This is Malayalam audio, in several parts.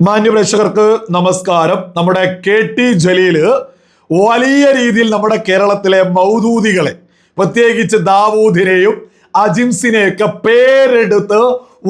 മാന്യ പ്രേക്ഷകർക്ക് നമസ്കാരം. നമ്മുടെ കെ ടി ജലീൽ വലിയ രീതിയിൽ നമ്മുടെ കേരളത്തിലെ മൗദൂദികളെ പ്രത്യേകിച്ച് ദാവൂദിനെയും അജിംസിനെയൊക്കെ പേരെടുത്ത്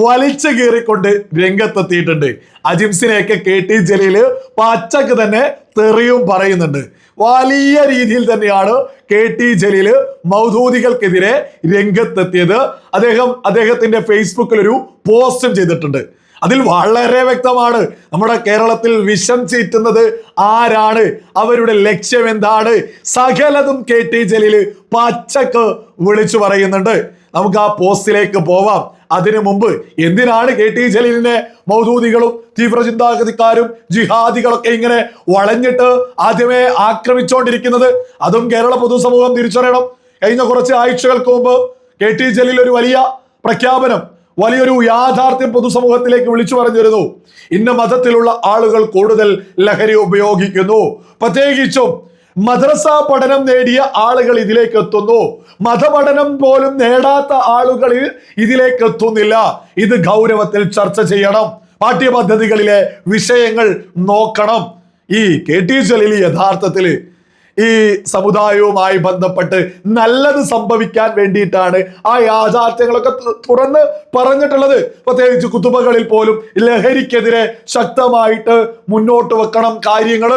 വലിച്ചു കീറിക്കൊണ്ട് രംഗത്തെത്തിയിട്ടുണ്ട്. അജിംസിനെയൊക്കെ കെ ടി ജലീൽ പച്ചക്ക് തന്നെ തെറിയും പറയുന്നുണ്ട്. വലിയ രീതിയിൽ തന്നെയാണ് കെ ടി ജലീൽ മൗദൂദികൾക്കെതിരെ രംഗത്തെത്തിയത്. അദ്ദേഹം അദ്ദേഹത്തിന്റെ ഫേസ്ബുക്കിൽ ഒരു പോസ്റ്റും ചെയ്തിട്ടുണ്ട്. അതിൽ വളരെ വ്യക്തമാണ്. നമ്മുടെ കേരളത്തിൽ വിഷം ചീറ്റുന്നത് ആരാണ്? അവരുടെ ലക്ഷ്യം എന്താണ്? സകലതും കെ ടി ജലീൽ പച്ചക്ക് വിളിച്ചു പറയുന്നുണ്ട്. നമുക്ക് ആ പോസ്റ്റിലേക്ക് പോവാം. അതിനു മുമ്പ് എന്തിനാണ് കെ ടി ജലീലിനെ മൗദൂദികളും തീവ്രചിന്താഗതിക്കാരും ജിഹാദികളൊക്കെ ഇങ്ങനെ വളഞ്ഞിട്ട് ആദ്യമേ ആക്രമിച്ചുകൊണ്ടിരിക്കുന്നത് അതും കേരള പൊതുസമൂഹം തിരിച്ചറിയണം. കഴിഞ്ഞ കുറച്ച് ആഴ്ചകൾക്ക് മുമ്പ് കെ ടി ജലീൽ ഒരു വലിയ പ്രഖ്യാപനം വലിയൊരു യാഥാർത്ഥ്യം പൊതുസമൂഹത്തിലേക്ക് വിളിച്ചു പറഞ്ഞിരുന്നു. ഇന്ന മതത്തിലുള്ള ആളുകൾ കൂടുതൽ ലഹരി ഉപയോഗിക്കുന്നു. പ്രത്യേകിച്ചും മദ്രസ പഠനം നേടിയ ആളുകൾ ഇതിലേക്ക് എത്തുന്നു. മതപഠനം പോലും നേടാത്ത ആളുകൾ ഇതിലേക്ക് എത്തുന്നില്ല. ഇത് ഗൗരവത്തിൽ ചർച്ച ചെയ്യണം. പാഠ്യപദ്ധതികളിലെ വിഷയങ്ങൾ നോക്കണം. ഈ കെ ടി ജലീൽ യഥാർത്ഥത്തിൽ ഈ സമുദായവുമായി ബന്ധപ്പെട്ട് നല്ലത് സംഭവിക്കാൻ വേണ്ടിയിട്ടാണ് ആ യാഥാർത്ഥ്യങ്ങളൊക്കെ തുറന്ന് പറഞ്ഞിട്ടുള്ളത്. പ്രത്യേകിച്ച് കുത്തുബകളിൽ പോലും ലഹരിക്കെതിരെ ശക്തമായിട്ട് മുന്നോട്ട് വെക്കണം കാര്യങ്ങൾ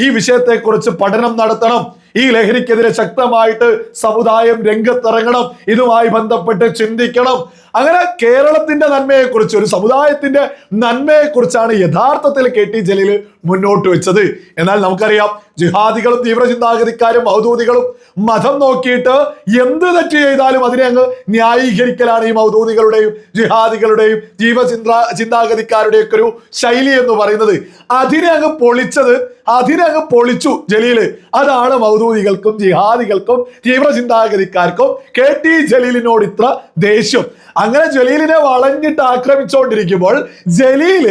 ഈ വിഷയത്തെക്കുറിച്ച് പഠനം നടത്തണം. ഈ ലഹരിക്കെതിരെ ശക്തമായിട്ട് സമുദായം രംഗത്തിറങ്ങണം. ഇതുമായി ബന്ധപ്പെട്ട് ചിന്തിക്കണം. അങ്ങനെ കേരളത്തിന്റെ നന്മയെക്കുറിച്ച് ഒരു സമുദായത്തിന്റെ നന്മയെക്കുറിച്ചാണ് യഥാർത്ഥത്തിൽ കെ ടി ജലീൽ മുന്നോട്ട് വെച്ചത്. എന്നാൽ നമുക്കറിയാം ജിഹാദികളും തീവ്രചിന്താഗതിക്കാരും മൗദൂദികളും മതം നോക്കിയിട്ട് എന്ത് തെറ്റ് ചെയ്താലും അതിനെ അങ്ങ് ന്യായീകരിക്കലാണ് ഈ മൗദൂദികളുടെയും ജിഹാദികളുടെയും തീവ്രചിന്ത ചിന്താഗതിക്കാരുടെയും ഒക്കെ ഒരു ശൈലി എന്ന് പറയുന്നത്. അതിനെ അങ്ങ് പൊളിച്ചത് അതിനെ അങ്ങ് പൊളിച്ചു ജലീൽ അതാണ് മൗദൂദികൾക്കും ജിഹാദികൾക്കും തീവ്രചിന്താഗതിക്കാർക്കും കെ ടി ജലീലിനോട് ഇത്ര ദേഷ്യം. അങ്ങനെ ജലീലിനെ വളഞ്ഞിട്ട് ആക്രമിച്ചുകൊണ്ടിരിക്കുമ്പോൾ ജലീൽ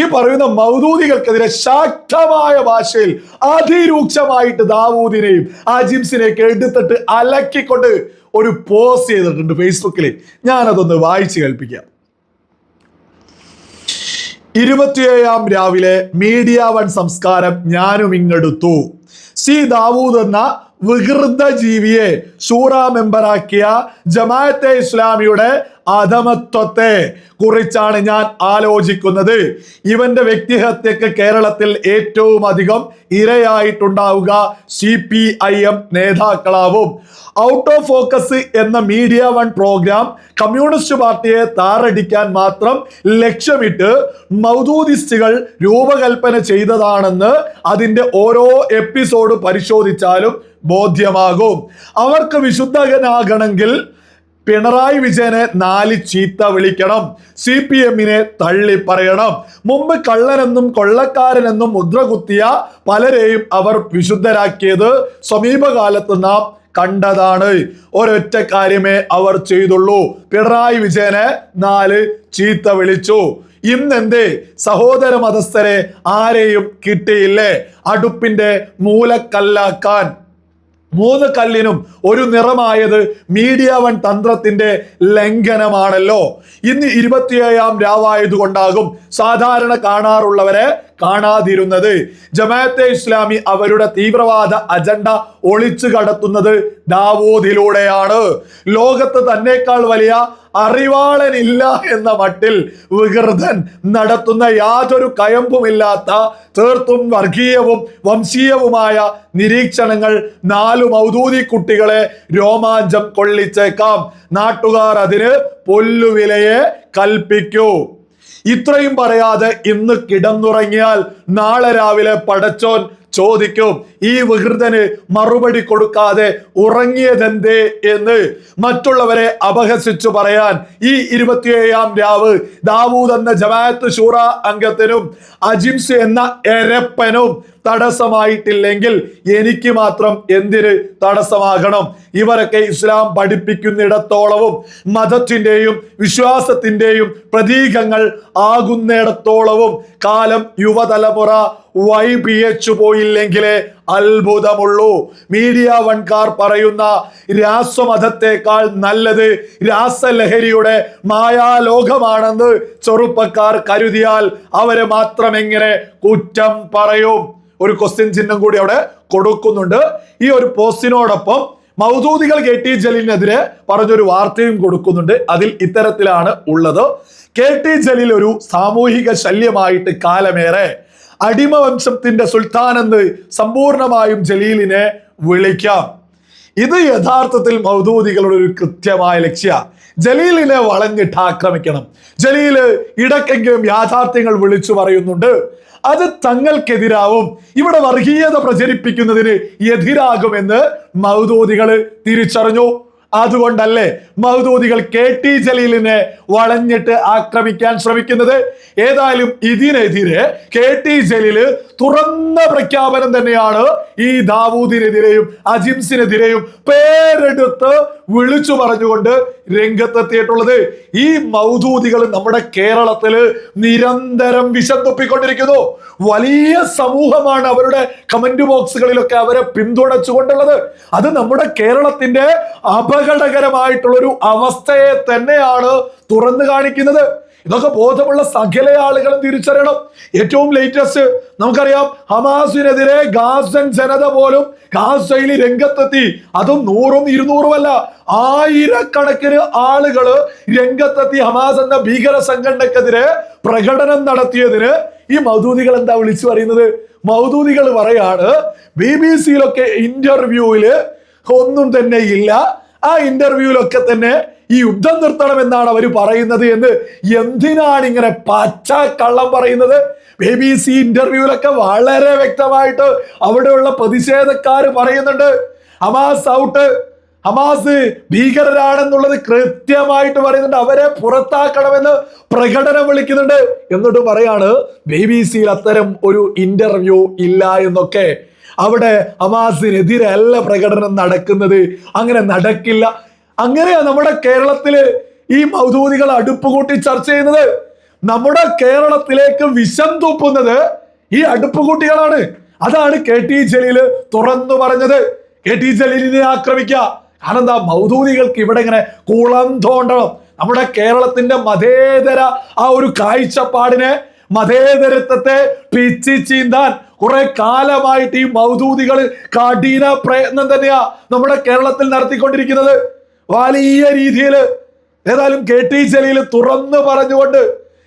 ഈ പറയുന്ന മൗദൂദികൾക്കെതിരെ ശക്തമായ ഭാഷയിൽ അതിരൂക്ഷമായിട്ട് ദാവൂദിനെയും അജിംസിനെയൊക്കെ എടുത്തിട്ട് അലക്കിക്കൊണ്ട് ഒരു പോസ്റ്റ് ചെയ്തിട്ടുണ്ട് ഫേസ്ബുക്കിൽ. ഞാനതൊന്ന് വായിച്ചു കേൾപ്പിക്കാം. ഇരുപത്തിയേഴാം രാവിലെ മീഡിയ വൺ സംസ്കാരം ഞാനും ഇങ്ങെടുത്തു. സി ദാവൂദ് എന്ന വികൃത ജീവിയെ ഷൂറ മെമ്പറാക്കിയ ജമാഅത്തെ ഇസ്ലാമിയുടെ അധമത്വത്തെ കുറിച്ചാണ് ഞാൻ ആലോചിക്കുന്നത്. ഇവന്റെ വ്യക്തിഹത്യക്ക് കേരളത്തിൽ ഏറ്റവും അധികം ഇരയായിട്ടുണ്ടാവുക സി പി ഐ എം നേതാക്കളാവും. ഔട്ട് ഓഫ് ഫോക്കസ് എന്ന മീഡിയ വൺ പ്രോഗ്രാം കമ്മ്യൂണിസ്റ്റ് പാർട്ടിയെ താറടിക്കാൻ മാത്രം ലക്ഷ്യമിട്ട് മൗദൂദിസ്റ്റുകൾ രൂപകൽപ്പന ചെയ്തതാണെന്ന് അതിന്റെ ഓരോ എപ്പിസോഡ് പരിശോധിച്ചാലും ബോധ്യമാകും. അവർക്ക് വിശുദ്ധകനാകണമെങ്കിൽ പിണറായി വിജയനെ നാല് ചീത്ത വിളിക്കണം. സി പി എമ്മിനെ തള്ളി പറയണം. മുമ്പ് കള്ളനെന്നും കൊള്ളക്കാരനെന്നും മുദ്ര കുത്തിയ പലരെയും അവർ വിശുദ്ധരാക്കിയത് സമീപകാലത്ത് നാം കണ്ടതാണ്. ഒരൊറ്റ കാര്യമേ അവർ ചെയ്തുള്ളൂ. പിണറായി വിജയനെ നാല് ചീത്ത വിളിച്ചു. ഇന്നെന്തേ? സഹോദര മതസ്ഥരെ ആരെയും കിട്ടിയില്ലേ? അടുപ്പിന്റെ മൂലക്കല്ലാക്കാൻ. മൂന്ന് കല്ലിനും ഒരു നിറമായത് മീഡിയ വൺ തന്ത്രത്തിന്റെ ലംഘനമാണല്ലോ. ഇന്ന് ഇരുപത്തിയേഴാം രാവായതുകൊണ്ടാകും സാധാരണ കാണാറുള്ളവരെ കാണാതിരുന്നത്. ജമാഅത്തെ ഇസ്ലാമി അവരുടെ തീവ്രവാദ അജണ്ട ഒളിച്ചു കടത്തുന്നത് ദാവൂദിലൂടെയാണ്. ലോകത്ത് തന്നെക്കാൾ വലിയ അറിവാളനില്ല എന്ന മട്ടിൽ വികൃതൻ നടത്തുന്ന യാതൊരു കയമ്പുമില്ലാത്ത തീർത്തും വർഗീയവും വംശീയവുമായ നിരീക്ഷണങ്ങൾ നാലു മൗദൂദി കുട്ടികളെ രോമാഞ്ചം കൊള്ളിച്ചേക്കാം. നാട്ടുകാർ അതിന് പൊല്ലുവിലയെ കൽപ്പിക്കൂ. ഇത്രയും പറയാതെ ഇന്ന് കിടന്നുറങ്ങിയാൽ നാളെ രാവിലെ പടച്ചോൻ ചോദിക്കും ഈ വികൃതന് മറുപടി കൊടുക്കാതെ ഉറങ്ങിയതെന്തേ? എന്ന് മറ്റുള്ളവരെ അപഹസിച്ചു പറയാൻ ഈ ഇരുപത്തിയേഴാം രാവ് ദാവൂദ് എന്ന ജമാഅത്ത് ഷൂറ അംഗത്തിനും അജിംസ് എന്ന എരപ്പനും തടസ്സമായിട്ടില്ലെങ്കിൽ എനിക്ക് മാത്രം എന്തിന് തടസ്സമാകണം? ഇവരൊക്കെ ഇസ്ലാം പഠിപ്പിക്കുന്നിടത്തോളവും മതത്തിന്റെയും വിശ്വാസത്തിന്റെയും പ്രതീകങ്ങൾ ആകുന്നിടത്തോളവും കാലം യുവതലമുറ വൈപിയച്ചു പോയില്ലെങ്കിലേ അത്ഭുതമുള്ളൂ. മീഡിയ വൺകാർ പറയുന്ന രാസമതത്തെക്കാൾ നല്ലത് രാസലഹരിയുടെ മായാലോകമാണെന്ന് ചെറുപ്പക്കാർ കരുതിയാൽ അവരെ മാത്രം എങ്ങനെ കുറ്റം പറയും. ഒരു ക്വസ്റ്റ്യൻ ചിഹ്നം കൂടി അവിടെ കൊടുക്കുന്നുണ്ട്. ഈ ഒരു പോസ്റ്റിനോടൊപ്പം മൗദൂദികൾ കെ ടി ജലീലിനെതിരെ പറഞ്ഞൊരു വാർത്തയും കൊടുക്കുന്നുണ്ട്. അതിൽ ഇത്തരത്തിലാണ് ഉള്ളത്. കെ ടി ജലീൽ ഒരു സാമൂഹിക ശല്യമായിട്ട് കാലമേറെ അടിമവംശത്തിന്റെ സുൽത്താൻ എന്ന് സമ്പൂർണമായും ജലീലിനെ വിളിക്കാം. ഇത് യഥാർത്ഥത്തിൽ മൗദൂദികളുടെ ഒരു കൃത്യമായ ലക്ഷ്യ. ജലീലിനെ വളഞ്ഞിട്ട് ആക്രമിക്കണം. ജലീൽ ഇടയ്ക്കെങ്കിലും യാഥാർത്ഥ്യങ്ങൾ വിളിച്ചു പറയുന്നുണ്ട്. അത് തങ്ങൾക്കെതിരാവും. ഇവിടെ വർഗീയത പ്രചരിപ്പിക്കുന്നതിന് എതിരാകുമെന്ന് മൗദൂദികൾ തിരിച്ചറിഞ്ഞു. അതുകൊണ്ടല്ലേ മഹദൂദികൾ കെ ടി ജലീലിനെ വളഞ്ഞിട്ട് ആക്രമിക്കാൻ ശ്രമിക്കുന്നത്? ഏതായാലും ഇതിനെതിരെ കെ ടി ജലീൽ തുറന്ന പ്രഖ്യാപനം തന്നെയാണ് ഈ ദാവൂദിനെതിരെയും അജിംസിനെതിരെയും പേരെടുത്ത് വിളിച്ചു പറഞ്ഞുകൊണ്ട് രംഗത്തെത്തിയിട്ടുള്ളത്. ഈ മൗദൂദികൾ നമ്മുടെ കേരളത്തിൽ നിരന്തരം വിശന്തുപ്പിക്കൊണ്ടിരിക്കുന്നു. വലിയ സമൂഹമാണ് അവരുടെ കമന്റ് ബോക്സുകളിലൊക്കെ അവരെ പിന്തുണച്ചുകൊണ്ടുള്ളത്. അത് നമ്മുടെ കേരളത്തിന്റെ അപകടകരമായിട്ടുള്ള ഒരു അവസ്ഥയെ തന്നെയാണ് തുറന്നു കാണിക്കുന്നത്. ഇതൊക്കെ ബോധമുള്ള സകല ആളുകളും തിരിച്ചറിയണം. ഏറ്റവും ലേറ്റസ്റ്റ് നമുക്കറിയാം ഹമാസിനെതിരെ ഗാസൻ ജനത പോലും ഗാസയിൽ രംഗത്തെത്തി. അതും നൂറും ഇരുന്നൂറും അല്ല ആയിരക്കണക്കിന് ആളുകൾ രംഗത്തെത്തി ഹമാസ് എന്ന ഭീകര സംഘടനക്കെതിരെ പ്രകടനം നടത്തിയതിന് ഈ മൗദൂദികൾ എന്താ വിളിച്ചു പറയുന്നത്? മൗദൂദികൾ പറയാണ് ബി ബി സിയിലൊക്കെ ഇന്റർവ്യൂവിൽ ഒന്നും തന്നെ ഇല്ല. ആ ഇന്റർവ്യൂവിലൊക്കെ തന്നെ ഈ യുദ്ധം നിർത്തണം എന്നാണ് അവർ പറയുന്നത് എന്ന് എന്തിനാണ് ഇങ്ങനെ പച്ച കള്ളം പറയുന്നത്? ബി ബി സി ഇന്റർവ്യൂവിലൊക്കെ വളരെ വ്യക്തമായിട്ട് അവിടെയുള്ള പ്രതിഷേധക്കാർ പറയുന്നുണ്ട്. ഹമാസ് ഔട്ട് ഹമാസ് ഭീകരരാണെന്നുള്ളത് കൃത്യമായിട്ട് പറയുന്നുണ്ട്. അവരെ പുറത്താക്കണമെന്ന് പ്രകടനം വിളിക്കുന്നുണ്ട്. എന്നിട്ട് പറയാണ് ബി ബി സിയിൽ അത്തരം ഒരു ഇന്റർവ്യൂ ഇല്ല എന്നൊക്കെ. അവിടെ ഹമാസിനെതിരെ അല്ല പ്രകടനം നടക്കുന്നത്. അങ്ങനെ നടക്കില്ല. അങ്ങനെയാ നമ്മുടെ കേരളത്തിൽ ഈ മൗദൂദികൾ അടുപ്പ് കൂട്ടി ചർച്ച ചെയ്യുന്നത്. നമ്മുടെ കേരളത്തിലേക്ക് വിഷം തൂപ്പുന്നത് ഈ അടുപ്പ് കൂട്ടികളാണ് അതാണ് കെ ടി ജലീൽ തുറന്നു പറഞ്ഞത്. കെ ടി ജലീലിനെ ആക്രമിക്കുക. കാരണം എന്താ? മൗദൂദികൾക്ക് ഇവിടെ ഇങ്ങനെ കുളം തോണ്ടണം. നമ്മുടെ കേരളത്തിന്റെ മതേതര ആ ഒരു കാഴ്ചപ്പാടിനെ മതേതരത്വത്തെ പിച്ചി ചീന്താൻ കുറെ കാലമായിട്ട് ഈ മൗദൂദികൾ കഠിന പ്രയത്നം തന്നെയാ നമ്മുടെ കേരളത്തിൽ നടത്തിക്കൊണ്ടിരിക്കുന്നത്. വലിയ രീതിയിൽ ഏതായാലും കെ ടി ജലീൽ തുറന്നു പറഞ്ഞുകൊണ്ട്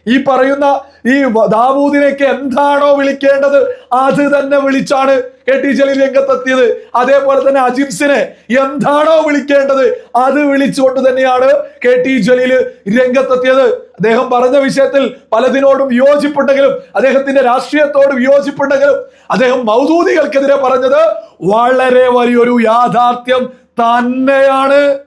ഈ പറയുന്ന ഈ ദാവൂദിനേക്ക് എന്താണോ വിളിക്കേണ്ടത് അത് തന്നെ വിളിച്ചാണ് കെ ടി ജലീൽ രംഗത്തെത്തിയത്. അതേപോലെ തന്നെ അജിംസിനെ എന്താണോ വിളിക്കേണ്ടത് അത് വിളിച്ചുകൊണ്ട് തന്നെയാണ് കെ ടി ജലീൽ രംഗത്തെത്തിയത്. അദ്ദേഹം പറഞ്ഞ വിഷയത്തിൽ പലതിനോടും വിയോജിപ്പുണ്ടെങ്കിലും അദ്ദേഹത്തിന്റെ രാഷ്ട്രീയത്തോട് വിയോജിപ്പുണ്ടെങ്കിലും അദ്ദേഹം മൗദൂദികൾക്കെതിരെ പറഞ്ഞത് വളരെ വലിയൊരു യാഥാർത്ഥ്യം തന്നെയാണ്.